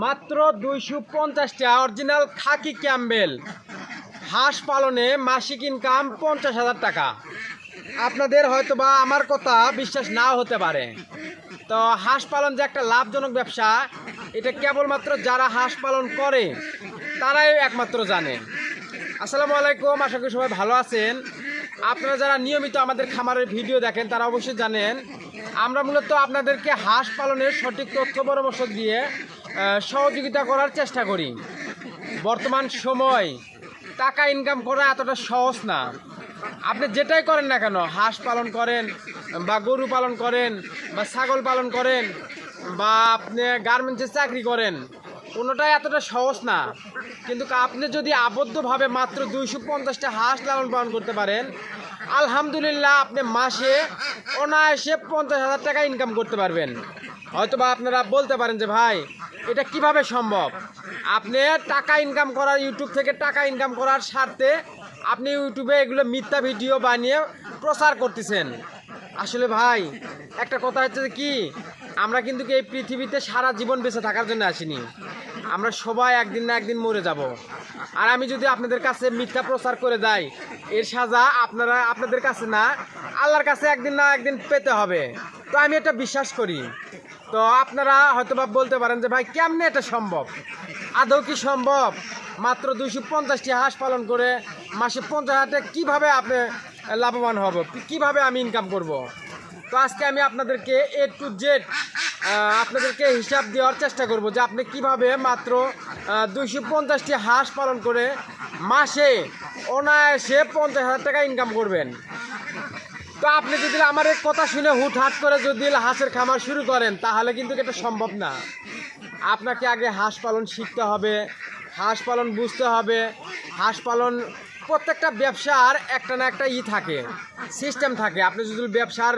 মাত্র দুইশো পঞ্চাশটা অরিজিনাল খাকি ক্যাম্বেল। হাঁস পালনে মাসিক ইনকাম পঞ্চাশ হাজার টাকা। আপনাদের হয়তো বা আমার কথা বিশ্বাস নাও হতে পারে। তো হাঁস পালন যে একটা লাভজনক ব্যবসা, এটা কেবলমাত্র যারা হাঁস পালন করে, তারাই একমাত্র জানে। আসসালামু আলাইকুম, আশা করি সবাই ভালো আছেন। আপনারা যারা নিয়মিত আমাদের খামারের ভিডিও দেখেন, তারা অবশ্যই জানেন, আমরা মূলত আপনাদেরকে হাঁস পালনের সঠিক তথ্য পরামর্শ দিয়ে সহযোগিতা করার চেষ্টা করি। বর্তমান সময় টাকা ইনকাম করা এতটা সহজ না। আপনি যেটাই করেন না কেন, হাঁস পালন করেন বা গরু পালন করেন বা ছাগল পালন করেন বা আপনি গার্মেন্টসে চাকরি করেন, কোনোটাই এতটা সহজ না। কিন্তু আপনি যদি আবদ্ধভাবে মাত্র দুইশো পঞ্চাশটা হাঁস লালন পালন করতে পারেন আলহামদুলিল্লাহ, আপনি মাসে অনায়াসে পঞ্চাশ হাজার টাকা ইনকাম করতে পারবেন। হয়তোবা আপনারা বলতে পারেন যে, ভাই, এটা কীভাবে সম্ভব? আপনি টাকা ইনকাম করার ইউটিউব থেকে টাকা ইনকাম করার স্বার্থে আপনি ইউটিউবে এগুলো মিথ্যা ভিডিও বানিয়ে প্রচার করতেছেন। আসলে ভাই, একটা কথা হচ্ছে কি, আমরা কিন্তু এই পৃথিবীতে সারা জীবন বেঁচে থাকার জন্য আসিনি। আমরা সবাই একদিন না একদিন মরে যাব। আর আমি যদি আপনাদের কাছে মিথ্যা প্রচার করে যাই, এর সাজা আপনারা, আপনাদের কাছে না, আল্লাহর কাছে একদিন না একদিন পেতে হবে। তো আমি এটা বিশ্বাস করি। তো আপনারা হয়তো বা বলতে পারেন যে, ভাই, কেমনে এটা সম্ভব? আদৌ কি সম্ভব? মাত্র দুইশো পঞ্চাশটি হাঁস পালন করে মাসে পঞ্চাশ হাজার টাকা কীভাবে আপনি লাভবান হব? কীভাবে আমি ইনকাম করব। তো আজকে আমি আপনাদেরকে এ টু জেড আপনাদেরকে হিসাব দেওয়ার চেষ্টা করব যে আপনি কীভাবে মাত্র দুইশো পঞ্চাশটি হাঁস পালন করে মাসে অনায়াসে পঞ্চাশ হাজার টাকা ইনকাম করবেন। তো আপনি যদি আমার এক কথা শুনে হুটহাট করে যদি হাঁসের খামার শুরু করেন, তাহলে কিন্তু এটা সম্ভব না। আপনাকে আগে হাঁস পালন শিখতে হবে, হাঁস পালন বুঝতে হবে, হাঁস পালন প্রত্যেকটা ব্যবসার একটা না একটা ই থাকে সিস্টেম থাকে। আপনি যদি ব্যবসার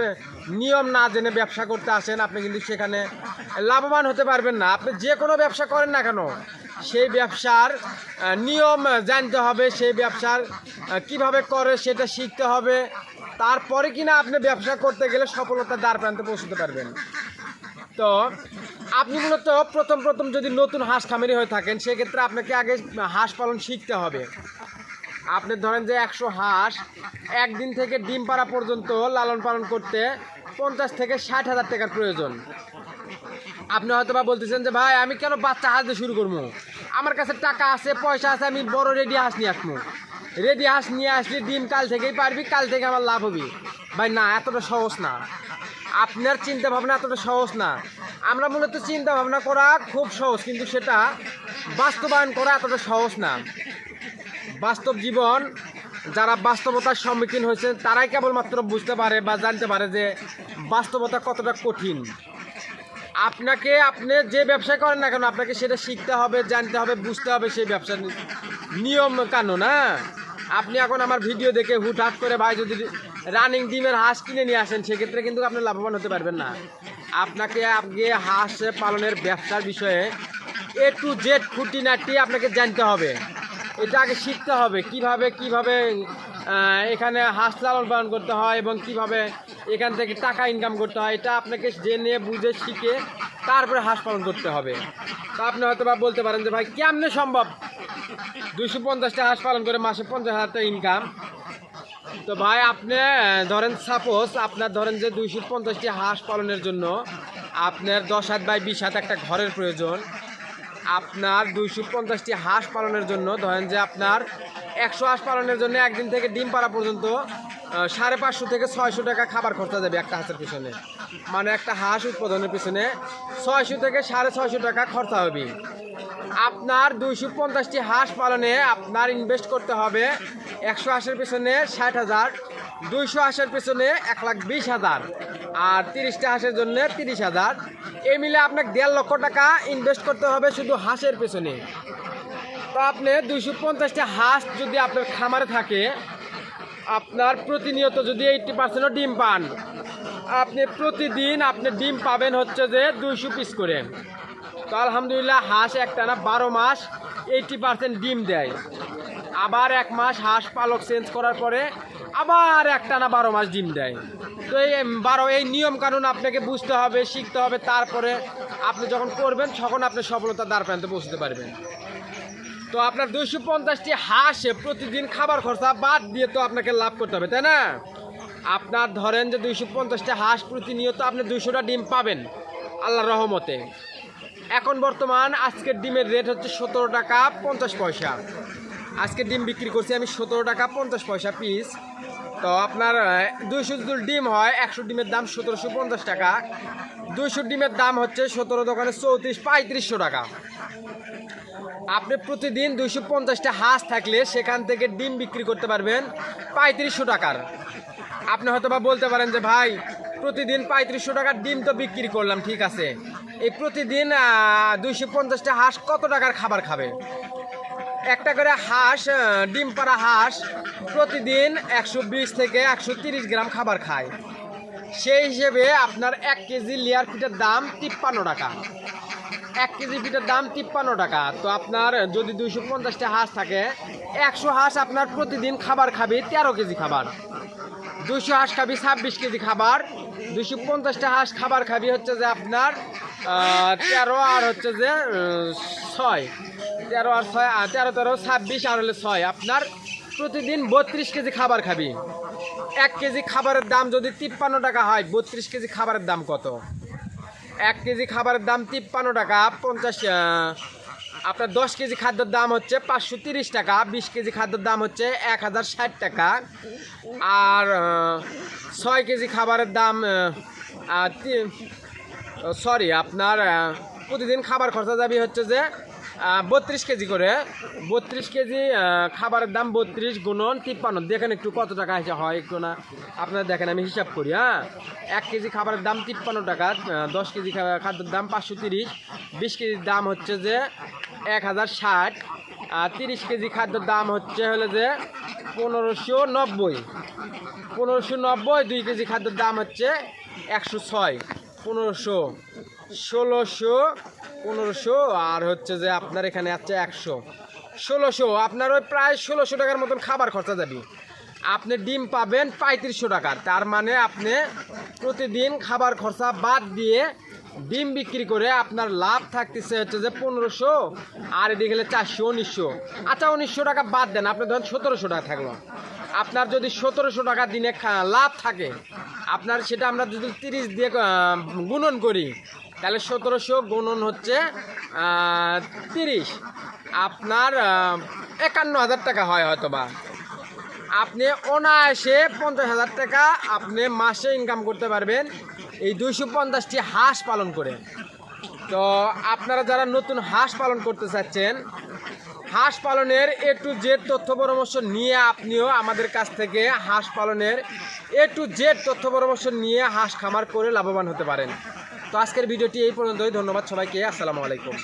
নিয়ম না জেনে ব্যবসা করতে আসেন, আপনি কিন্তু সেখানে লাভবান হতে পারবেন না। আপনি যে কোনো ব্যবসা করেন না কেন, সেই ব্যবসার নিয়ম জানতে হবে, সেই ব্যবসার কীভাবে করে সেটা শিখতে হবে। তারপরে কিনা আপনি ব্যবসা করতে গেলে সফলতার দ্বার প্রান্তে পৌঁছতে পারবেন। তো, আপনি মূলত প্রথম প্রথম যদি নতুন হাঁস খামারি হয়ে থাকেন, সেক্ষেত্রে আপনাকে আগে হাঁস পালন শিখতে হবে। আপনি ধরেন যে একশো হাঁস, একদিন থেকে ডিম পাড়া পর্যন্ত লালন পালন করতে পঞ্চাশ থেকে ষাট হাজার টাকার প্রয়োজন। আপনি হয়তো বা বলতেছেন যে, ভাই, আমি কেন বাচ্চা হাঁস দিয়ে শুরু করব? আমার কাছে টাকা আছে, পয়সা আছে, আমি বড় রেডি হাঁস নিয়ে আসব। রেডি হাঁস নিয়ে আসলে ডিম কাল থেকেই পারবি, কাল থেকে আমার লাভ হবে। ভাই, না, এতটা সহজ না। আপনার চিন্তা ভাবনা এতটা সহজ না। আমরা মূলত চিন্তা ভাবনা করা খুব সহজ, কিন্তু সেটা বাস্তবায়ন করা এতটা সহজ না। বাস্তব জীবন যারা বাস্তবতার সম্মুখীন হয়েছে তারাই কেবলমাত্র বুঝতে পারে বা জানতে পারে যে বাস্তবতা কতটা কঠিন। আপনাকে আপনি যে ব্যবসা করেন না কেন, আপনাকে সেটা শিখতে হবে, জানতে হবে, বুঝতে হবে সেই ব্যবসার নিয়ম কানুন হ্যাঁ? আপনি এখন আমার ভিডিও দেখে হুটহাট করে ভাই যদি রানিং ডিমের হাঁস কিনে নিয়ে আসেন, সেক্ষেত্রে কিন্তু আপনি লাভবান হতে পারবেন না। আপনাকে আগে হাঁস পালনের ব্যবসার বিষয়ে এ টু জেড খুঁটিনাটি আপনাকে জানতে হবে। এটা আগে শিখতে হবে। কীভাবে কীভাবে এখানে হাঁস লালন পালন করতে হয় এবং কীভাবে এখান থেকে টাকা ইনকাম করতে হয়, এটা আপনাকে জেনে, বুঝে, শিখে তারপরে হাঁস পালন করতে হবে। তো আপনি হয়তো বা বলতে পারেন যে, ভাই, কেমনে সম্ভব? দুইশো পঞ্চাশটা হাঁস পালন করে মাসে পঞ্চাশ হাজার টাকা ইনকাম তো ভাই, আপনি ধরেন সাপোজ আপনার ধরেন যে দুইশো পঞ্চাশটি হাঁস পালনের জন্য আপনার দশ হাত বাই বিশ হাত একটা ঘরের প্রয়োজন। আপনার দুইশো পঞ্চাশটি হাঁস পালনের জন্য। ধরেন যে আপনার একশো হাঁস পালনের জন্য একদিন থেকে ডিম পাড়া পর্যন্ত সাড়ে পাঁচশো থেকে ছয়শো টাকা খাবার খরচা যাবে একটা হাঁসের পিছনে। মানে একটা হাঁস উৎপাদনের পিছনে ছয়শো থেকে সাড়ে ছয়শো টাকা খরচা হবে। আপনার দুইশো পঞ্চাশটি হাঁস পালনে আপনার ইনভেস্ট করতে হবে একশো হাঁসের পিছনে ষাট হাজার দুইশো হাঁসের পেছনে এক লাখ বিশ হাজার আর তিরিশটা হাঁসের জন্য তিরিশ হাজার। এই মিলে আপনাকে দেড় লক্ষ টাকা ইনভেস্ট করতে হবে শুধু হাঁসের পেছনে। তো আপনি দুইশো পঞ্চাশটা হাঁস যদি আপনার খামারে থাকে, আপনার প্রতিনিয়ত যদি এইটটি পার্সেন্টও ডিম পান, আপনি প্রতিদিন আপনি ডিম পাবেন হচ্ছে যে দুইশো পিস করে। তো আলহামদুলিল্লাহ হাঁস একটা না বারো মাস এইটটি পার্সেন্ট ডিম দেয়। আবার এক মাস হাঁস পালক চেঞ্জ করার পরে আবার একটা না বারো মাস ডিম দেয়। তো এই বারো, এই নিয়ম কানুন আপনাকে বুঝতে হবে, শিখতে হবে, তারপরে আপনি যখন করবেন, তখন আপনি সফলতা দ্বার প্রান্তে পৌঁছতে পারবেন। তো আপনার দুইশো পঞ্চাশটি হাঁসে প্রতিদিন খাবার খরচা বাদ দিয়ে তো আপনাকে লাভ করতে হবে, তাই না? আপনার ধরেন যে দুইশো পঞ্চাশটা হাঁস প্রতিনিয়ত আপনি দুইশোটা ডিম পাবেন আল্লাহ রহমতে। এখন বর্তমান আজকের ডিমের রেট হচ্ছে সতেরো টাকা পঞ্চাশ পয়সা। আজকে ডিম বিক্রি করছি আমি সতেরো টাকা পঞ্চাশ পয়সা পিস তো আপনার দুইশো যদি ডিম হয়, একশো ডিমের দাম সতেরোশো পঞ্চাশ টাকা। দুইশো ডিমের দাম হচ্ছে সতেরো দোকানে চৌত্রিশ, পঁয়ত্রিশশো টাকা। আপনি প্রতিদিন দুইশো পঞ্চাশটা হাঁস থাকলে সেখান থেকে ডিম বিক্রি করতে পারবেন পঁয়ত্রিশশো টাকার। আপনি হয়তো বা বলতে পারেন যে, ভাই, প্রতিদিন পঁয়ত্রিশশো টাকার ডিম তো বিক্রি করলাম, ঠিক আছে। এই প্রতিদিন দুইশো পঞ্চাশটা হাঁস কত টাকার খাবার খাবে? একটা করে হাঁস ডিম পাড়া হাঁস প্রতিদিন একশো বিশ থেকে একশো গ্রাম খাবার খায়। সেই হিসেবে আপনার এক কেজি লেয়ার ফিটের দাম তিপ্পান্ন টাকা। এক কেজি ফিটের দাম তিপ্পান্ন টাকা। তো আপনার যদি দুইশো পঞ্চাশটা হাঁস থাকে, একশো হাঁস আপনার প্রতিদিন খাবার খাবে তেরো কেজি খাবার। দুইশো হাঁস খাবি ছাব্বিশ কেজি খাবার। দুইশো পঞ্চাশটা হাঁস খাবার খাবি হচ্ছে যে আপনার তেরো আর হচ্ছে যে ছয়। তেরো আর ছয় তেরো তেরো, ছাব্বিশ আর হলে ছয়। আপনার প্রতিদিন বত্রিশ কেজি খাবার খাবি। এক কেজি খাবারের দাম যদি তিপ্পান্ন টাকা হয়, বত্রিশ কেজি খাবারের দাম কত? এক কেজি খাবারের দাম তিপ্পান্ন টাকা, পঞ্চাশ আপনার দশ কেজি খাদ্যের দাম হচ্ছে পাঁচশো তিরিশ টাকা, বিশ কেজি খাদ্যের দাম হচ্ছে এক হাজার ষাট টাকা। আর ছয় কেজি খাবারের দাম সরি, আপনার প্রতিদিন খাবার খরচা যাবে হচ্ছে যে বত্রিশ কেজি করে। বত্রিশ কেজি খাবারের দাম বত্রিশ গুণন তিপ্পান্ন। দেখেন একটু কত টাকা হয় একটু না। আপনারা দেখেন, আমি হিসাব করি হ্যাঁ? এক কেজি খাবারের দাম তিপ্পান্ন টাকা দশ কেজি খাদ্যের দাম পাঁচশো তিরিশ। বিশ কেজির দাম হচ্ছে যে এক হাজার ষাট। তিরিশ কেজি খাদ্যের দাম হচ্ছে হলো যে পনেরোশো নব্বই। পনেরোশো নব্বই, দুই কেজি খাদ্যের দাম হচ্ছে একশো ছয়। পনেরোশো। ষোলোশো, পনেরোশো, আর হচ্ছে যে আপনার এখানে আছে একশো। ষোলোশো, আপনার ওই প্রায় ষোলোশো টাকার মতন খাবার খরচা যাবে। আপনি ডিম পাবেন পঁয়ত্রিশশো টাকার। তার মানে আপনি প্রতিদিন খাবার খরচা বাদ দিয়ে ডিম বিক্রি করে আপনার লাভ থাকতেছে হচ্ছে যে পনেরোশো, আর এদিকে গেলে চারশো, উনিশশো। আচ্ছা উনিশশো টাকা বাদ দেন। আপনি ধরেন সতেরোশো টাকা থাকল। আপনার যদি সতেরোশো টাকা দিনে লাভ থাকে, আপনার সেটা আমরা যদি তিরিশ দিয়ে গুণন করি তাহলে সতেরোশো গুণন হচ্ছে তিরিশ। আপনার একান্ন হাজার টাকা হয় হয়তো বা আপনি অনায়াসে পঞ্চাশ হাজার টাকা আপনি মাসে ইনকাম করতে পারবেন। এই দুইশো পঞ্চাশটি হাঁস পালন করে। তো আপনারা যারা নতুন হাঁস পালন করতে চাচ্ছেন, হাঁস পালনের এ টু জেড তথ্য পরামর্শ নিয়ে আপনিও আমাদের কাছ থেকে হাঁস পালনের এ টু জেড তথ্য পরামর্শ নিয়ে হাঁস খামার করে লাভবান হতে পারেন। তো আজকের ভিডিওটি এই পর্যন্তই। ধন্যবাদ সবাইকে। আসসালামু আলাইকুম।